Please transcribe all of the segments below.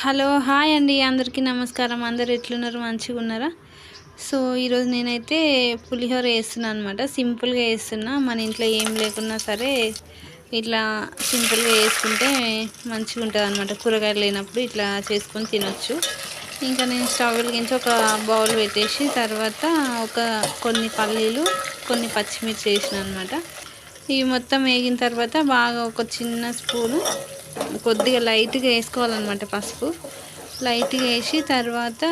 Hello hi అండి. అందరికీ నమస్కారం. అందరు ఎట్లున్నారు? మంచిగా ఉన్నారా సో ఈరోజు నేనైతే పులిహోర వేస్తున్నాను అనమాట సింపుల్గా వేస్తున్నా మన ఇంట్లో ఏం లేకున్నా సరే ఇట్లా సింపుల్గా వేసుకుంటే మంచిగా ఉంటుంది అనమాట కూరగాయలు లేనప్పుడు ఇట్లా చేసుకొని తినొచ్చు. ఇంకా నేను స్టవ్ వెలిగించి ఒక బౌల్ పెట్టేసి తర్వాత ఒక కొన్ని పల్లీలు కొన్ని పచ్చిమిర్చి వేసిన అనమాట ఇవి మొత్తం వేగిన తర్వాత బాగా ఒక చిన్న స్పూను కొద్దిగా లైట్గా వేసుకోవాలన్నమాట పసుపు. లైట్గా వేసి తర్వాత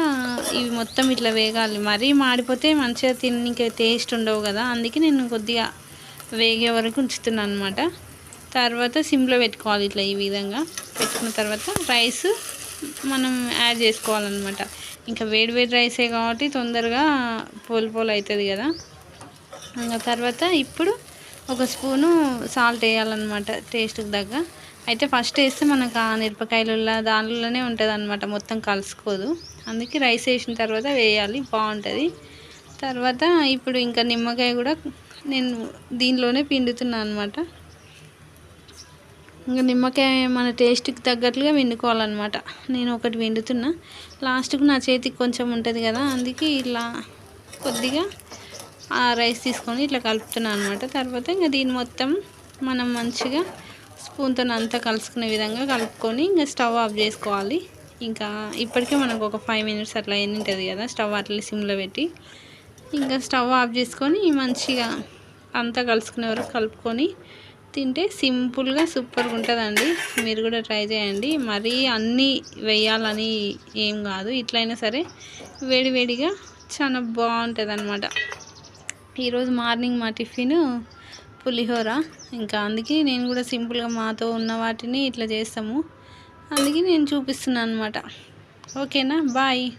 ఇవి మొత్తం ఇట్లా వేగాలి. మరీ మాడిపోతే మంచిగా తినడానికి టేస్ట్ ఉండవు కదా. అందుకే నేను కొద్దిగా వేగే వరకు ఉంచుతున్నాను అనమాట తర్వాత సిమ్లో పెట్టుకోవాలి ఇట్లా ఈ విధంగా. పెట్టుకున్న తర్వాత రైస్ మనం యాడ్ చేసుకోవాలన్నమాట. ఇంకా వేడి వేడి రైసే కాబట్టి తొందరగా పోలు పోలు అవుతుంది కదా. ఇంకా తర్వాత ఇప్పుడు ఒక స్పూను సాల్ట్ వేయాలన్నమాట టేస్ట్కి తగ్గ. అయితే ఫస్ట్ వేస్తే మనకు ఆ మిరపకాయలు దానిలోనే ఉంటుంది అనమాట మొత్తం కలుసుకోదు. అందుకే రైస్ వేసిన తర్వాత వేయాలి బాగుంటుంది. తర్వాత ఇప్పుడు ఇంకా నిమ్మకాయ కూడా నేను దీనిలోనే పిండుతున్నాను అనమాట ఇంకా నిమ్మకాయ మన టేస్ట్కి తగ్గట్లుగా పిండుకోవాలన్నమాట. నేను ఒకటి పిండుతున్నా. లాస్ట్కు నా చేతికి కొంచెం ఉంటుంది కదా అందుకే ఇలా కొద్దిగా రైస్ తీసుకొని ఇట్లా కలుపుతున్నాను అనమాట తర్వాత ఇంకా దీన్ని మొత్తం మనం మంచిగా స్పూన్తో అంతా కలుసుకునే విధంగా కలుపుకొని ఇంకా స్టవ్ ఆఫ్ చేసుకోవాలి. ఇంకా ఇప్పటికే మనకు ఒక ఫైవ్ మినిట్స్ అట్లా అయిన ఉంటుంది కదా స్టవ్ అట్లా సిమ్లో పెట్టి. ఇంకా స్టవ్ ఆఫ్ చేసుకొని మంచిగా అంతా కలుసుకునే వరకు కలుపుకొని తింటే సింపుల్గా సూపర్గా ఉంటుందండి. మీరు కూడా ట్రై చేయండి. మరీ అన్నీ వేయాలని ఏం కాదు. ఇట్లయినా సరే వేడివేడిగా చాలా బాగుంటుంది అనమాట ఈరోజు మార్నింగ్ మా టిఫిన్ పులిహోర. ఇంకా అందుకే నేను కూడా సింపుల్గా మాతో ఉన్న వాటిని ఇట్లా చేస్తాము. అందుకే నేను చూపిస్తున్నాను అనమాట ఓకేనా? బాయ్.